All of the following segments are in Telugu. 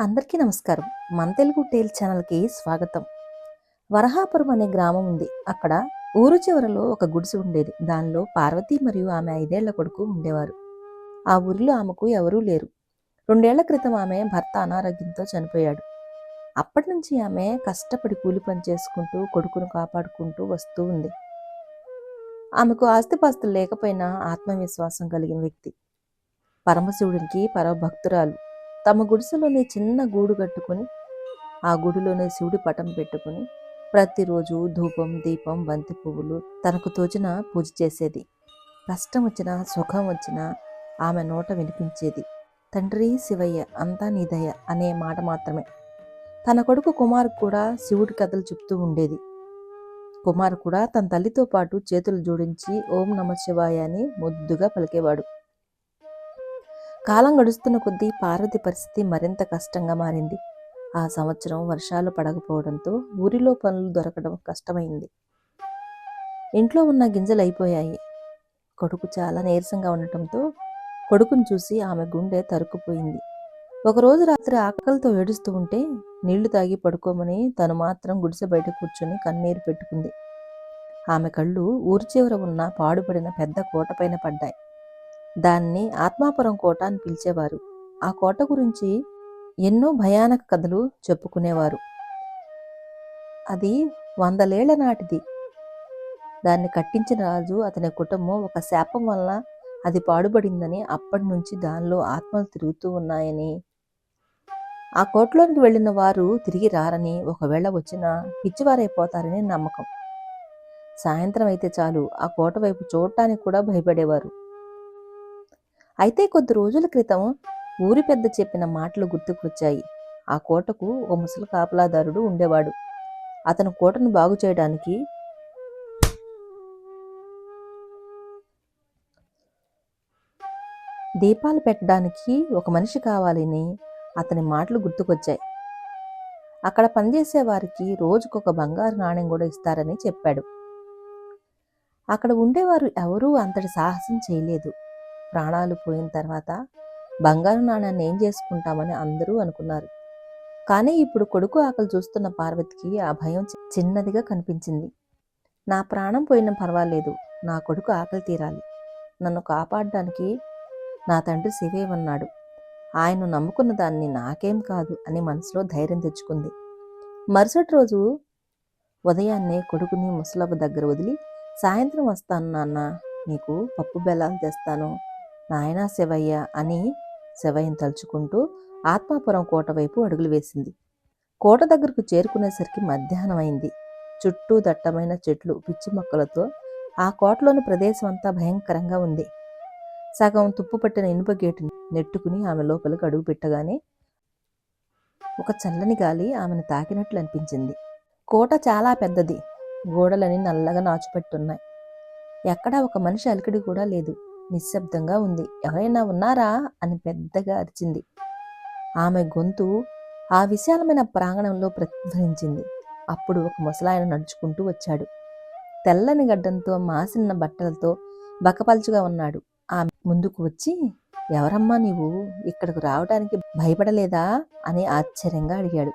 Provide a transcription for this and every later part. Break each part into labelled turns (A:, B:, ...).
A: అందరికీ నమస్కారం. మన తెలుగు టేల్ ఛానల్కి స్వాగతం. వరహాపురం అనే గ్రామం ఉంది. అక్కడ ఊరు చివరలో ఒక గుడిసె ఉండేది. దానిలో పార్వతి మరియు ఆమె ఐదేళ్ళ కొడుకు ఉండేవారు. ఆ ఊరిలో ఆమెకు ఎవరూ లేరు. రెండేళ్ళ క్రితం ఆమె భర్త అనారోగ్యంతో చనిపోయాడు. అప్పటి నుంచి ఆమె కష్టపడి కూలి పని చేసుకుంటూ కొడుకును కాపాడుకుంటూ వస్తూ ఉంది. ఆమెకు ఆస్తిపాస్తులు లేకపోయినా ఆత్మవిశ్వాసం కలిగిన వ్యక్తి. పరమశివుడికి పరభక్తురాలు తమ గుడిసెలోనే చిన్న గూడు కట్టుకొని ఆ గుడిలోనే శివుడి పటం పెట్టుకుని ప్రతిరోజు ధూపం దీపం బంతి పువ్వులు తనకు తోచిన పూజ చేసేది. కష్టం వచ్చినా సుఖం వచ్చినా ఆమె నోట వినిపించేది తండ్రి శివయ్య అంతా నీదయ్య అనే మాట మాత్రమే. తన కొడుకు కుమార్ కూడా శివుడి కథలు చెప్తూ ఉండేది. కుమార్ కూడా తన తల్లితో పాటు చేతులు జోడించి ఓం నమ శివాయ అని ముద్దుగా పలికేవాడు. కాలం గడుస్తున్న కొద్దీ పార్వతి పరిస్థితి మరింత కష్టంగా మారింది. ఆ సంవత్సరం వర్షాలు పడకపోవడంతో ఊరిలో పనులు దొరకడం కష్టమైంది. ఇంట్లో ఉన్న గింజలు అయిపోయాయి. కొడుకు చాలా నీరసంగా ఉండటంతో కొడుకును చూసి ఆమె గుండె తరుక్కుపోయింది. ఒకరోజు రాత్రి ఆకలితో ఏడుస్తూ ఉంటే నీళ్ళు తాగి పడుకోమని తను మాత్రం గుడిసె బయట కూర్చొని కన్నీరు పెట్టుకుంది. ఆమె కళ్ళు ఊరి చివర ఉన్న పాడుపడిన పెద్ద కోటపైన పడ్డాయి. దాన్ని ఆత్మాపురం కోట అని పిలిచేవారు. ఆ కోట గురించి ఎన్నో భయానక కథలు చెప్పుకునేవారు. అది వందలేళ్ళ నాటిది. దాన్ని కట్టించిన రాజు అతని కుటుంబం ఒక శాపం వల్ల అది పాడుబడిందని అప్పటి నుంచి దానిలో ఆత్మలు తిరుగుతూ ఉన్నాయని. ఆ కోటలోనికి వెళ్ళిన వారు తిరిగి రారని ఒకవేళ వచ్చినా పిచ్చివారైపోతారని నమ్మకం. సాయంత్రం అయితే చాలు. ఆ కోట వైపు చూడటానికి కూడా భయపడేవారు. అయితే కొద్ది రోజుల క్రితం ఊరి పెద్ద చెప్పిన మాటలు గుర్తుకొచ్చాయి. ఆ కోటకు ఒక ముసలి కాపలాదారుడు ఉండేవాడు. అతను కోటను బాగు చేయడానికి దీపాలు పెట్టడానికి ఒక మనిషి కావాలని అతని మాటలు గుర్తుకొచ్చాయి. అక్కడ పనిచేసే వారికి రోజుకొక బంగారు నాణ్యం కూడా ఇస్తారని చెప్పాడు. అక్కడ ఉండేవారు ఎవరూ అంతటి సాహసం చేయలేదు. ప్రాణాలు పోయిన తర్వాత బంగారు నాణాన్ని ఏం చేసుకుంటామని అందరూ అనుకున్నారు. కానీ ఇప్పుడు కొడుకు ఆకలి చూస్తున్న పార్వతికి ఆ భయం చిన్నదిగా కనిపించింది. నా ప్రాణం పోయిన పర్వాలేదు నా కొడుకు ఆకలి తీరాలి. నన్ను కాపాడడానికి నా తండ్రి శివే ఉన్నాడు. ఆయన నమ్ముకున్న దాన్ని నాకేం కాదు అని మనసులో ధైర్యం తెచ్చుకుంది. మరుసటి రోజు ఉదయాన్నే కొడుకుని ముసలవ్వ దగ్గర వదిలి సాయంత్రం వస్తాను నాన్న నీకు పప్పు బెల్లాలు తెస్తాను నాయనా శివయ్య అని శివయ్యను తలుచుకుంటూ ఆత్మాపురం కోట వైపు అడుగులు వేసింది. కోట దగ్గరకు చేరుకునేసరికి మధ్యాహ్నం అయింది. చుట్టూ దట్టమైన చెట్లు పిచ్చి మొక్కలతో ఆ కోటలోని ప్రదేశం అంతా భయంకరంగా ఉంది. సగం తుప్పు పట్టిన ఇనుప గేటుని నెట్టుకుని ఆమె లోపలికి అడుగు పెట్టగానే ఒక చల్లని గాలి ఆమెను తాకినట్లు అనిపించింది. కోట చాలా పెద్దది. గోడలని నల్లగా నాచుపెట్టున్నాయి. ఎక్కడా ఒక మనిషి అలికిడి కూడా లేదు. నిశ్శబ్దంగా ఉంది. ఎవరైనా ఉన్నారా? అని పెద్దగా అరిచింది. ఆమె గొంతు ఆ విశాలమైన ప్రాంగణంలో ప్రతిధ్వనించింది. అప్పుడు ఒక ముసలాయన నడుచుకుంటూ వచ్చాడు. తెల్లని గడ్డంతో మాసిన బట్టలతో బకపల్చుగా ఉన్నాడు. ఆమె ముందుకు వచ్చి ఎవరమ్మా నీవు? ఇక్కడకు రావడానికి భయపడలేదా? అని ఆశ్చర్యంగా అడిగాడు.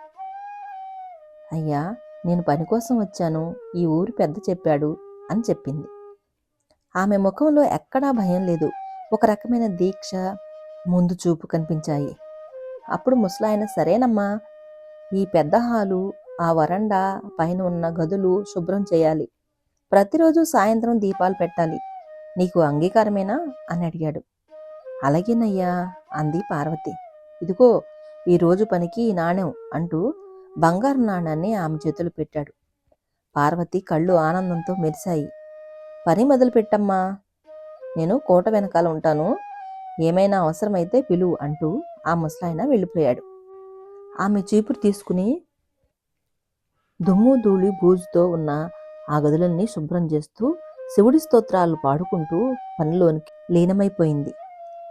A: అయ్యా నేను పని కోసం వచ్చాను. ఈ ఊరు పెద్ద చెప్పాడు అని చెప్పింది. ఆమె ముఖంలో ఎక్కడా భయం లేదు. ఒక రకమైన దీక్ష ముందు చూపు కనిపించాయి. అప్పుడు ముసలాయన సరేనమ్మా ఈ పెద్ద హాలు ఆ వరండా పైన ఉన్న గదులు శుభ్రం చేయాలి. ప్రతిరోజు సాయంత్రం దీపాలు పెట్టాలి. నీకు అంగీకారమేనా? అని అడిగాడు. అలాగేనయ్యా అంది పార్వతి. ఇదిగో ఈరోజు పనికి ఈ నాణ్యం అంటూ బంగారు నాణాన్ని ఆమె చేతులు పెట్టాడు. పార్వతి కళ్ళు ఆనందంతో మెరిశాయి. పని మొదలుపెట్టమ్మా. నేను కోట వెనకాల ఉంటాను. ఏమైనా అవసరమైతే పిలువు అంటూ ఆ ముసలాయన వెళ్ళిపోయాడు. ఆమె చీపురు తీసుకుని దుమ్ము ధూళి బూజుతో ఉన్న ఆ గదులన్నీ శుభ్రం చేస్తూ శివుడి స్తోత్రాలు పాడుకుంటూ పనిలోనికి లీనమైపోయింది.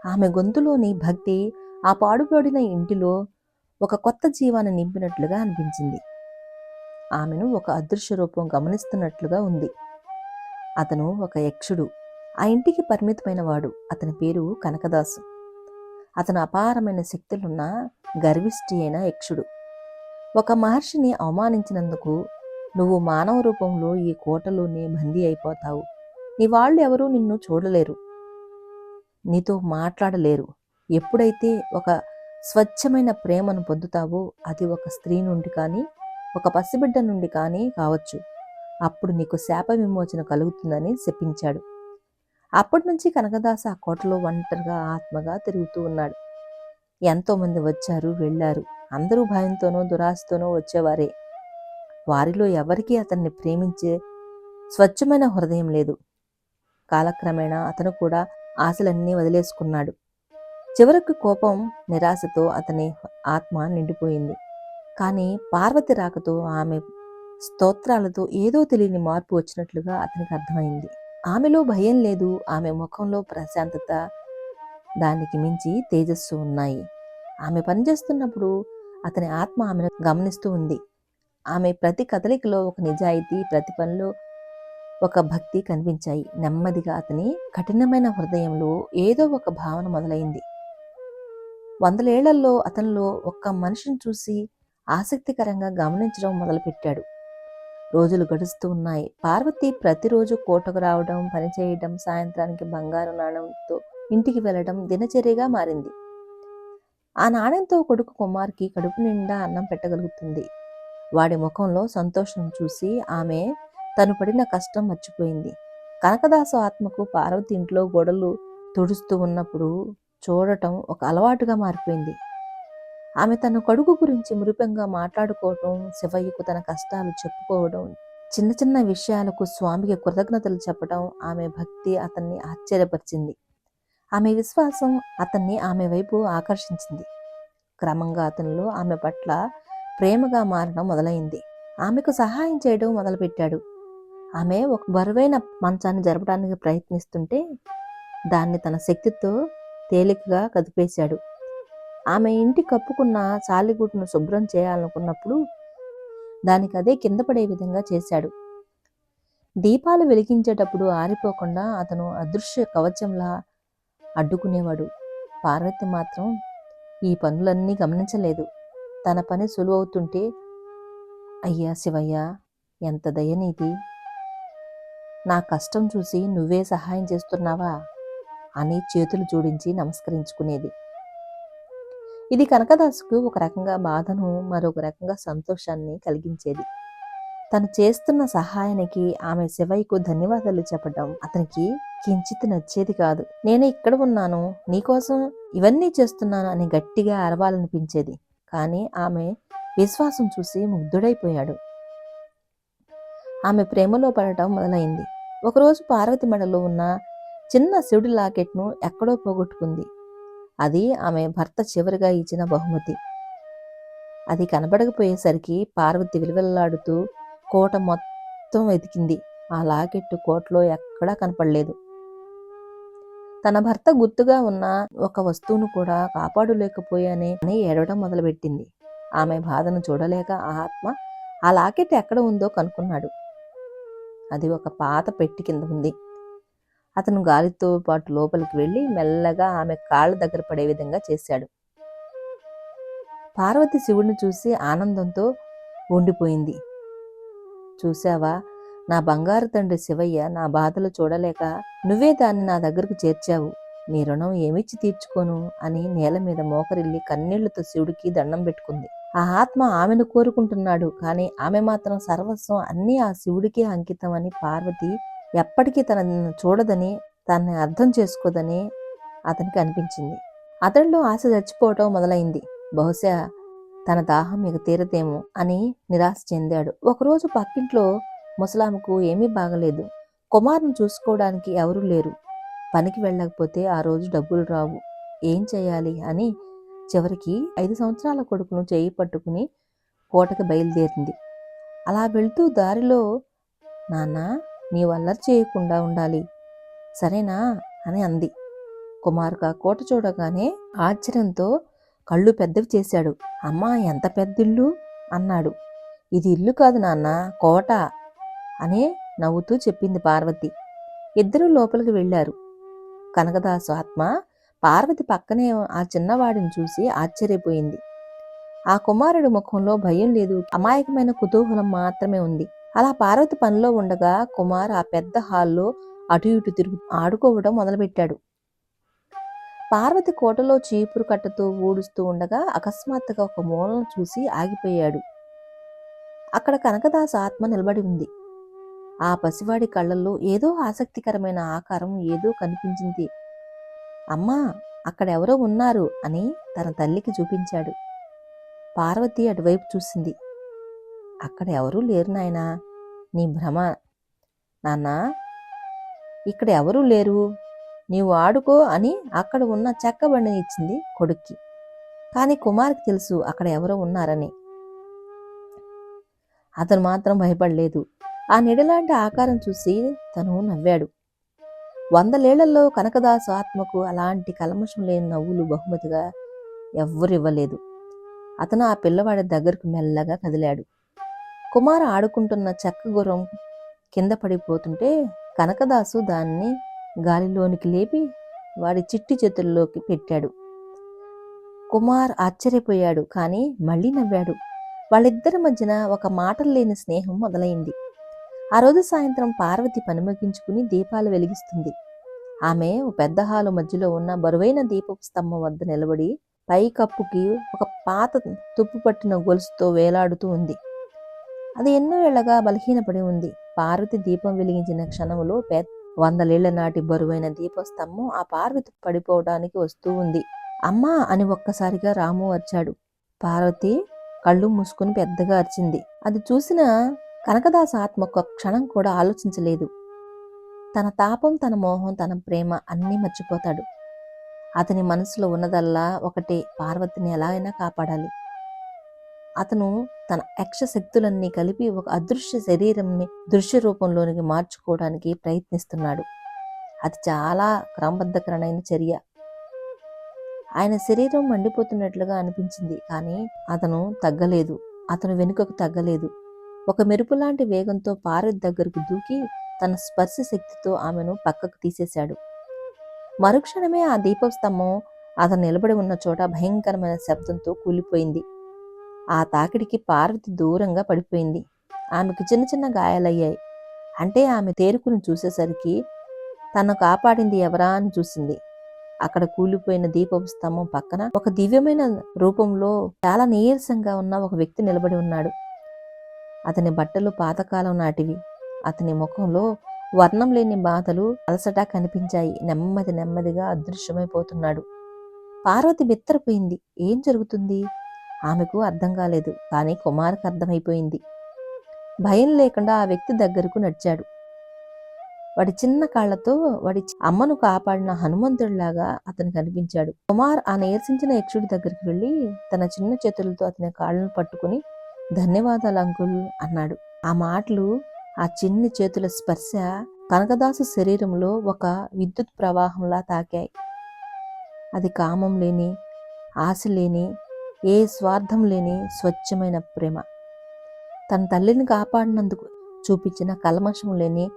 A: ఆమె గొంతులోని భక్తి ఆ పాడుపడిన ఇంటిలో ఒక కొత్త జీవాన్ని నింపినట్లుగా అనిపించింది. ఆమెను ఒక అదృశ్య రూపం గమనిస్తున్నట్లుగా ఉంది. అతను ఒక యక్షుడు. ఆ ఇంటికి పరిమితమైన వాడు. అతని పేరు కనకదాసు. అతను అపారమైన శక్తులున్న గర్విష్ఠి అయిన యక్షుడు. ఒక మహర్షిని అవమానించినందుకు నువ్వు మానవ రూపంలో ఈ కోటలోనే బందీ అయిపోతావు. నీ వాళ్ళు ఎవరూ నిన్ను చూడలేరు. నీతో మాట్లాడలేరు. ఎప్పుడైతే ఒక స్వచ్ఛమైన ప్రేమను పొందుతావో అది ఒక స్త్రీ నుండి కానీ ఒక పసిబిడ్డ నుండి కానీ కావచ్చు. అప్పుడు నీకు శాప విమోచన కలుగుతుందని శపించాడు. అప్పటి నుంచి కనకదాస ఆ కోటలో ఒంటరిగా ఆత్మగా తిరుగుతూ ఉన్నాడు. ఎంతోమంది వచ్చారు వెళ్ళారు. అందరూ భయంతోనో దురాశతోనో వచ్చేవారే. వారిలో ఎవరికీ అతన్ని ప్రేమించే స్వచ్ఛమైన హృదయం లేదు. కాలక్రమేణా అతను కూడా ఆశలన్నీ వదిలేసుకున్నాడు. చివరకు కోపం నిరాశతో అతని ఆత్మ నిండిపోయింది. కానీ పార్వతి రాకతో ఆమె స్తోత్రాలతో ఏదో తెలియని మార్పు వచ్చినట్లుగా అతనికి అర్థమైంది. ఆమెలో భయం లేదు ఆమె ముఖంలో ప్రశాంతత దానికి మించి తేజస్సు ఉన్నాయి. ఆమె పనిచేస్తున్నప్పుడు అతని ఆత్మ ఆమెను గమనిస్తూ ఉంది. ఆమె ప్రతి కదలికలో ఒక నిజాయితీ ప్రతి పనిలో ఒక భక్తి కనిపించాయి. నెమ్మదిగా అతని కఠినమైన హృదయంలో ఏదో ఒక భావన మొదలైంది. వందలేళ్ళలో అతనిలో ఒక్క మనిషిని చూసి ఆసక్తికరంగా గమనించడం మొదలుపెట్టాడు. రోజులు గడుస్తూ ఉన్నాయి. పార్వతి ప్రతిరోజు కోటకు రావడం పనిచేయడం సాయంత్రానికి బంగారు నాణంతో ఇంటికి వెళ్ళడం దినచర్యగా మారింది. ఆ నాణ్యంతో కొడుకు కుమార్కి కడుపు నిండా అన్నం పెట్టగలుగుతుంది. వాడి ముఖంలో సంతోషం చూసి ఆమె తను పడిన కష్టం మర్చిపోయింది. కనకదాసు ఆత్మకు పార్వతి ఇంట్లో గొడవలు తుడుస్తూ ఉన్నప్పుడు చూడటం ఒక అలవాటుగా మారిపోయింది. ఆమె తన కొడుకు గురించి మృపంగా మాట్లాడుకోవటం శివయ్యకు తన కష్టాలు చెప్పుకోవడం చిన్న చిన్న విషయాలకు స్వామికి కృతజ్ఞతలు చెప్పడం ఆమె భక్తి అతన్ని ఆశ్చర్యపరిచింది. ఆమె విశ్వాసం అతన్ని ఆమె వైపు ఆకర్షించింది. క్రమంగా అతనిలో ఆమె పట్ల ప్రేమగా మారడం మొదలైంది. ఆమెకు సహాయం చేయడం మొదలుపెట్టాడు. ఆమె ఒక బరువైన మంచాన్ని జరపడానికి ప్రయత్నిస్తుంటే దాన్ని తన శక్తితో తేలికగా కదిపేశాడు. ఆమె ఇంటి కప్పుకున్న చాలిగుడ్డును శుభ్రం చేయాలనుకున్నప్పుడు దానికి అదే కింద పడే విధంగా చేశాడు. దీపాలు వెలిగించేటప్పుడు ఆరిపోకుండా అతను అదృశ్య కవచంలా అడ్డుకునేవాడు. పార్వతి మాత్రం ఈ పనులన్నీ గమనించలేదు. తన పని సులువవుతుంటే అయ్యా శివయ్య ఎంత దయనీది నా కష్టం చూసి నువ్వే సహాయం చేస్తున్నావా? అని చేతులు జోడించి నమస్కరించుకునేది. ఇది కనకదాసుకు ఒక రకంగా బాధను మరొక రకంగా సంతోషాన్ని కలిగించేది. తను చేస్తున్న సహాయానికి ఆమె శివయ్యకు ధన్యవాదాలు చెప్పడం అతనికి కించిత్ నచ్చేది కాదు. నేను ఇక్కడ ఉన్నాను నీకోసం ఇవన్నీ చేస్తున్నాను అని గట్టిగా అరవాలనిపించేది. కానీ ఆమె విశ్వాసం చూసి ముగ్ధుడైపోయాడు. ఆమె ప్రేమలో పడటం మొదలైంది. ఒకరోజు పార్వతి మెడలో ఉన్న చిన్న శివుడి లాకెట్ను ఎక్కడో పోగొట్టుకుంది. అది ఆమె భర్త చివరిగా ఇచ్చిన బహుమతి. అది కనబడకపోయేసరికి పార్వతి విలువెల్లాడుతూ కోట మొత్తం వెతికింది. ఆ లాకెట్టు కోటలో ఎక్కడా కనపడలేదు. తన భర్త గుర్తుగా ఉన్న ఒక వస్తువును కూడా కాపాడలేకపోయానే అని ఏడవడం మొదలుపెట్టింది. ఆమె బాధను చూడలేక ఆ ఆత్మ ఆ లాకెట్ ఎక్కడ ఉందో కనుక్కున్నాడు. అది ఒక పాత పెట్టి కింద ఉంది. అతను గాలితో పాటు లోపలికి వెళ్ళి మెల్లగా ఆమె కాళ్ళ దగ్గర పడే విధంగా చేశాడు. పార్వతి శివుడిని చూసి ఆనందంతో ఉండిపోయింది. చూశావా? నా బంగారు తండ్రి శివయ్య నా బాధలు చూడలేక నువ్వే దాన్ని నా దగ్గరకు చేర్చావు. నీ రుణం ఏమిచ్చి తీర్చుకోను? అని నేల మీద మోకరిల్లి కన్నీళ్ళతో శివుడికి దండం పెట్టుకుంది. ఆ ఆత్మ ఆమెను కోరుకుంటున్నాడు కానీ ఆమె మాత్రం సర్వస్వం అన్నీ ఆ శివుడికే అంకితం అని పార్వతి ఎప్పటికీ తనను చూడదని తనని అర్థం చేసుకోదని అతనికి అనిపించింది. అతడిలో ఆశ చచ్చిపోవటం మొదలైంది. బహుశా తన దాహం ఇక తీరదేమో అని నిరాశ చెందాడు. ఒకరోజు పక్కింట్లో ముసలాముకు ఏమీ బాగలేదు. కుమారుని చూసుకోవడానికి ఎవరూ లేరు. పనికి వెళ్ళకపోతే ఆ రోజు డబ్బులు రావు. ఏం చేయాలి అని చివరికి ఐదు సంవత్సరాల కొడుకును చేయి పట్టుకుని కోటకు బయలుదేరింది. అలా వెళ్తూ దారిలో నాన్న నీ వల్ల చేయకుండా ఉండాలి. సరేనా? అని అంది. కుమారుక కోట చూడగానే ఆశ్చర్యంతో కళ్ళు పెద్దవి చేశాడు. అమ్మా ఎంత పెద్ద ఇల్లు అన్నాడు. ఇది ఇల్లు కాదు నాన్న కోట అనే నవ్వుతూ చెప్పింది పార్వతి. ఇద్దరూ లోపలికి వెళ్ళారు. కనకదాసు ఆత్మ పార్వతి పక్కనే ఆ చిన్నవాడిని చూసి ఆశ్చర్యపోయింది. ఆ కుమారుడి ముఖంలో భయం లేదు. అమాయకమైన కుతూహలం మాత్రమే ఉంది. అలా పార్వతి పనిలో ఉండగా కుమార్ ఆ పెద్ద హాల్లో అటు ఇటు తిరుగు ఆడుకోవడం మొదలుపెట్టాడు. పార్వతి కోటలో చీపురు కట్టతో ఊడుస్తూ ఉండగా అకస్మాత్తుగా ఒక మూలను చూసి ఆగిపోయాడు. అక్కడ కనకదాస్ ఆత్మ నిలబడి ఉంది. ఆ పసివాడి కళ్ళల్లో ఏదో ఆసక్తికరమైన ఆకారం ఏదో కనిపించింది. అమ్మా అక్కడ ఎవరో ఉన్నారు అని తన తల్లికి చూపించాడు. పార్వతి అటువైపు చూసింది. అక్కడ ఎవరూ లేరు నాయనా. నీ భ్రమ. నాన్న ఇక్కడ ఎవరూ లేరు. నీవు ఆడుకో అని అక్కడ ఉన్న చెక్క బండిని ఇచ్చింది కొడుక్కి. కానీ కుమార్కి తెలుసు అక్కడ ఎవరో ఉన్నారని. అతను మాత్రం భయపడలేదు. ఆ నిడలాంటి ఆకారం చూసి తను నవ్వాడు. వందలేళ్ళలో కనకదాసు ఆత్మకు అలాంటి కలమషం లేని నవ్వులు బహుమతిగా ఎవ్వరు ఇవ్వలేదు అతను ఆ పిల్లవాడి దగ్గరకు మెల్లగా కదిలాడు. కుమార ఆడుకుంటున్న చెక్క గుర్రం కింద పడిపోతుంటే కనకదాసు దాన్ని గాలిలోనికి లేపి వాడి చిట్టి చేతుల్లోకి పెట్టాడు. కుమార్ ఆశ్చర్యపోయాడు కానీ మళ్ళీ నవ్వాడు. వాళ్ళిద్దరి మధ్యన ఒక మాటలు లేని స్నేహం మొదలైంది. ఆ రోజు సాయంత్రం పార్వతి పనిమగించుకుని దీపాలు వెలిగిస్తుంది. ఆమె ఓ పెద్ద హాలు మధ్యలో ఉన్న బరువైన దీపపు స్తంభం వద్ద నిలబడి పైకప్పుకి ఒక పాత తుప్పు పట్టిన గొలుసుతో వేలాడుతూ ఉంది. అది ఎన్నో ఏళ్ళగా బలహీనపడి ఉంది. పార్వతి దీపం వెలిగించిన క్షణంలో పెద్ద వందలేళ్ళ నాటి బరువైన దీపస్తంభం ఆ పార్వతి పడిపోవడానికి వస్తూ ఉంది. అమ్మా అని ఒక్కసారిగా రాము అరిచాడు. పార్వతి కళ్ళు మూసుకుని పెద్దగా అరిచింది. అది చూసిన కనకదాస ఆత్మ ఒక్క క్షణం కూడా ఆలోచించలేదు. తన తాపం తన మోహం తన ప్రేమ అన్నీ మర్చిపోతాడు. అతని మనసులో ఉన్నదల్లా ఒకటే పార్వతిని ఎలా అయినా కాపాడాలి. అతను తన యక్ష శక్తులన్నీ కలిపి ఒక అదృశ్య శరీరంని దృశ్య రూపంలోనికి మార్చుకోవడానికి ప్రయత్నిస్తున్నాడు. అది చాలా క్రమబద్ధకరమైన చర్య. ఆయన శరీరం మండిపోతున్నట్లుగా అనిపించింది కానీ అతను తగ్గలేదు. అతను వెనుకకు తగ్గలేదు. ఒక మెరుపు లాంటి వేగంతో పార్వతి దగ్గరకు దూకి తన స్పర్శ శక్తితో ఆమెను పక్కకు తీసేశాడు. మరుక్షణమే ఆ దీపస్తంభం అతను నిలబడి ఉన్న చోట భయంకరమైన శబ్దంతో కూలిపోయింది. ఆ తాకిడికి పార్వతి దూరంగా పడిపోయింది. ఆమెకు చిన్న చిన్న గాయాలయ్యాయి. అంటే ఆమె తేరుకుని చూసేసరికి తను కాపాడింది ఎవరా అని చూసింది. అక్కడ కూలిపోయిన దీపపు స్తంభం పక్కన ఒక దివ్యమైన రూపంలో చాలా నీరసంగా ఉన్న ఒక వ్యక్తి నిలబడి ఉన్నాడు. అతని బట్టలు పాతకాలం నాటివి. అతని ముఖంలో వర్ణం లేని బాధలు అలసట కనిపించాయి. నెమ్మది నెమ్మదిగా అదృశ్యమైపోతున్నాడు. పార్వతి బిత్తరపోయింది. ఏం జరుగుతుంది? ఆమెకు అర్థం కాలేదు. కానీ కుమార్కి అర్థమైపోయింది. భయం లేకుండా ఆ వ్యక్తి దగ్గరకు నడిచాడు. వాడి చిన్న కాళ్ళతో వాడి అమ్మను కాపాడిన హనుమంతుడిలాగా అతను కనిపించాడు. కుమార్ ఆ నీరసించిన యక్షుడి దగ్గరికి వెళ్ళి తన చిన్న చేతులతో అతని కాళ్ళను పట్టుకుని ధన్యవాదాలు అంకుల్ అన్నాడు. ఆ మాటలు ఆ చిన్ని చేతుల స్పర్శ కనకదాసు శరీరంలో ఒక విద్యుత్ ప్రవాహంలా తాకాయి. అది కామం లేని ఆశ లేని ఏ స్వార్థం లేని స్వచ్ఛమైన ప్రేమ. తన తల్లిని కాపాడినందుకు చూపించిన కల్మషం లేని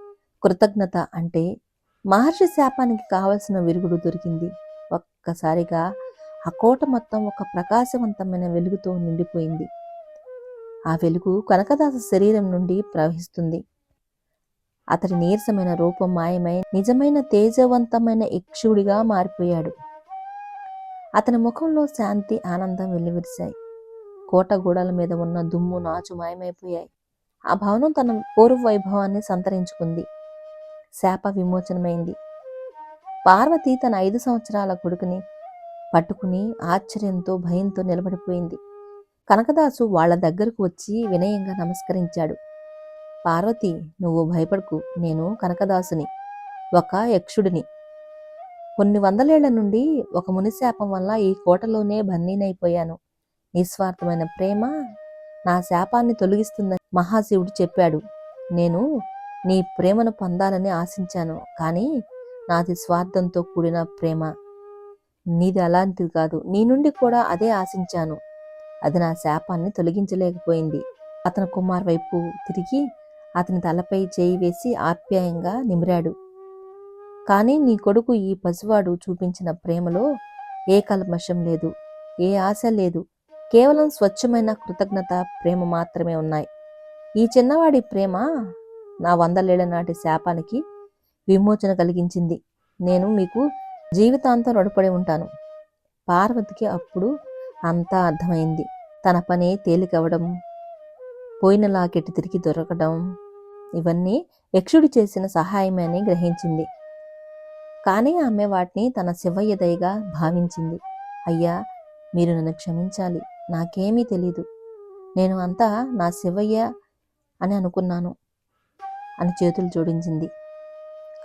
A: కృతజ్ఞత అంటే మహర్షి శాపానికి కావలసిన విరుగుడు దొరికింది. ఒక్కసారిగా ఆ కోట మొత్తం ఒక ప్రకాశవంతమైన వెలుగుతో నిండిపోయింది. ఆ వెలుగు కనకదాస శరీరం నుండి ప్రవహిస్తుంది. అతడి నీరసమైన రూపం మాయమై నిజమైన తేజవంతమైన యక్షుడిగా మారిపోయాడు. అతని ముఖంలో శాంతి ఆనందం వెల్లివిరిశాయి. కోట గోడల మీద ఉన్న దుమ్ము నాచు మాయమైపోయాయి. ఆ భవనం తన పూర్వ వైభవాన్ని సంతరించుకుంది. శాప విమోచనమైంది. పార్వతి తన ఐదు సంవత్సరాల కొడుకుని పట్టుకుని ఆశ్చర్యంతో భయంతో నిలబడిపోయింది. కనకదాసు వాళ్ళ దగ్గరకు వచ్చి వినయంగా నమస్కరించాడు. పార్వతి నువ్వు భయపడకు. నేను కనకదాసుని ఒక యక్షుడిని. కొన్ని వందలేళ్ళ నుండి ఒక మునిశాపం వల్ల ఈ కోటలోనే బన్నీనైపోయాను నిస్వార్థమైన ప్రేమ నా శాపాన్ని తొలగిస్తుందని మహాశివుడు చెప్పాడు. నేను నీ ప్రేమను పొందాలని ఆశించాను కానీ నాది స్వార్థంతో కూడిన ప్రేమ. నీది అలాంటిది కాదు నీ నుండి కూడా అదే ఆశించాను. అది నా శాపాన్ని తొలగించలేకపోయింది. అతని కుమార్ వైపు తిరిగి అతని తలపై చేయి వేసి ఆప్యాయంగా నిమిరాడు. కానీ నీ కొడుకు ఈ పసివాడు చూపించిన ప్రేమలో ఏ కల్మషం లేదు ఏ ఆశ లేదు. కేవలం స్వచ్ఛమైన కృతజ్ఞత ప్రేమ మాత్రమే ఉన్నాయి. ఈ చిన్నవాడి ప్రేమ నా వందలేళ్ళ నాటి శాపానికి విమోచన కలిగించింది. నేను మీకు జీవితాంతం రుణపడి ఉంటాను. పార్వతికి అప్పుడు అంతా అర్థమైంది. తన పని తేలికవడం పోయిన లాకెట్ తిరిగి దొరకడం ఇవన్నీ యక్షుడు చేసిన సహాయమే అని గ్రహించింది. కానీ ఆమె వాటిని తన శివయ్య దయగా భావించింది. అయ్యా మీరు నన్ను క్షమించాలి. నాకేమీ తెలీదు. నేను అంతా నా శివయ్య అని అనుకున్నాను అని చేతులు జోడించింది.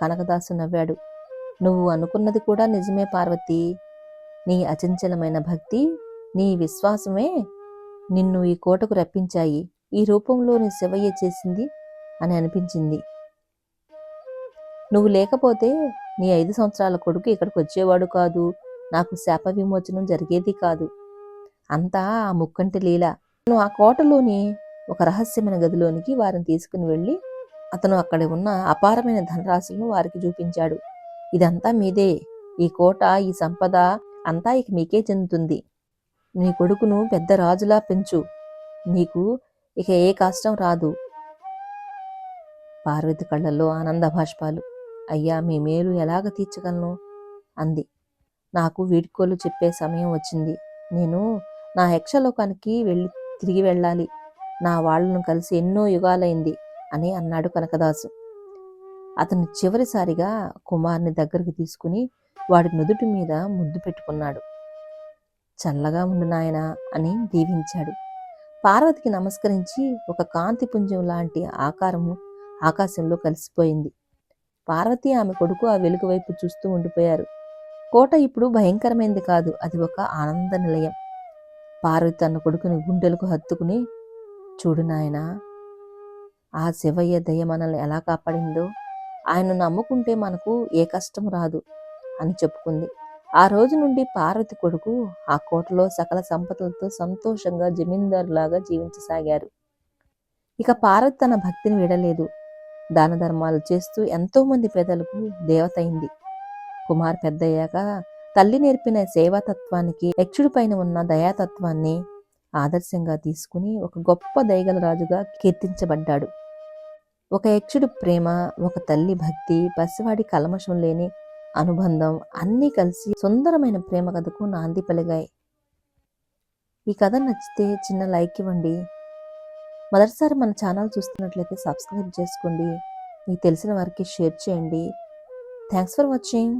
A: కనకదాసు నవ్వాడు. నువ్వు అనుకున్నది కూడా నిజమే పార్వతి. నీ అచంచలమైన భక్తి నీ విశ్వాసమే నిన్ను ఈ కోటకు రప్పించాయి. ఈ రూపంలో నీ శివయ్య చేసింది అని అనిపించింది. నువ్వు లేకపోతే నీ ఐదు సంవత్సరాల కొడుకు ఇక్కడికి వచ్చేవాడు కాదు. నాకు శాప విమోచనం జరిగేది కాదు. అంతా ఆ ముక్కంటి లీల. అతను ఆ కోటలోని ఒక రహస్యమైన గదిలోనికి వారిని తీసుకుని వెళ్ళి అతను అక్కడ ఉన్న అపారమైన ధనరాశులను వారికి చూపించాడు. ఇదంతా మీదే. ఈ కోట ఈ సంపద అంతా ఇక మీకే చెందుతుంది. నీ కొడుకును పెద్ద రాజులా పెంచు. నీకు ఇక ఏ కష్టం రాదు. పార్వతి కళ్ళల్లో ఆనంద భాష్పాలు అయ్యా మీ మేలు ఎలాగ తీర్చగలను? అంది. నాకు వీడ్కోలు చెప్పే సమయం వచ్చింది. నేను నా యక్షలోకానికి వెళ్ళి తిరిగి వెళ్ళాలి. నా వాళ్ళను కలిసి ఎన్నో యుగాలైంది అని అన్నాడు కనకదాసు. అతను చివరిసారిగా కుమార్ని దగ్గరికి తీసుకుని వాడి నుదుటి మీద ముద్దు పెట్టుకున్నాడు. చల్లగా ఉండు నాయనా అని దీవించాడు. పార్వతికి నమస్కరించి ఒక కాంతి పుంజం లాంటి ఆకారము ఆకాశంలో కలిసిపోయింది. పార్వతి ఆమె కొడుకు ఆ వెలుగు వైపు చూస్తూ ఉండిపోయారు. కోట ఇప్పుడు భయంకరమైంది కాదు అది ఒక ఆనంద నిలయం. పార్వతి తన కొడుకుని గుండెలకు హత్తుకుని చూడు నాయనా ఆ శివయ్య దయ మనల్ని ఎలా కాపాడిందో ఆయన నమ్ముకుంటే మనకు ఏ కష్టం రాదు అని చెప్పుకుంది. ఆ రోజు నుండి పార్వతి కొడుకు ఆ కోటలో సకల సంపదలతో సంతోషంగా జమీందారులాగా జీవించసాగారు. ఇక పార్వతి తన భక్తిని విడలేదు. దాన ధర్మాలు చేస్తూ ఎంతో మంది పేదలకు దేవత అయింది. కుమార్ పెద్దయ్యాక తల్లి నేర్పిన సేవాతత్వానికి యక్షుడి పైన ఉన్న దయాతత్వాన్ని ఆదర్శంగా తీసుకుని ఒక గొప్ప దయగల రాజుగా కీర్తించబడ్డాడు. ఒక యక్షుడి ప్రేమ ఒక తల్లి భక్తి పసివాడి కలమషం లేని అనుబంధం అన్నీ కలిసి సుందరమైన ప్రేమ కథకు నాంది పలిగాయి. ఈ కథ నచ్చితే చిన్న లైక్ ఇవ్వండి. మొదటిసారి మన ఛానల్ చూస్తున్నట్లయితే సబ్స్క్రైబ్ చేసుకోండి. మీకు తెలిసిన వారికి షేర్ చేయండి. Thanks for watching.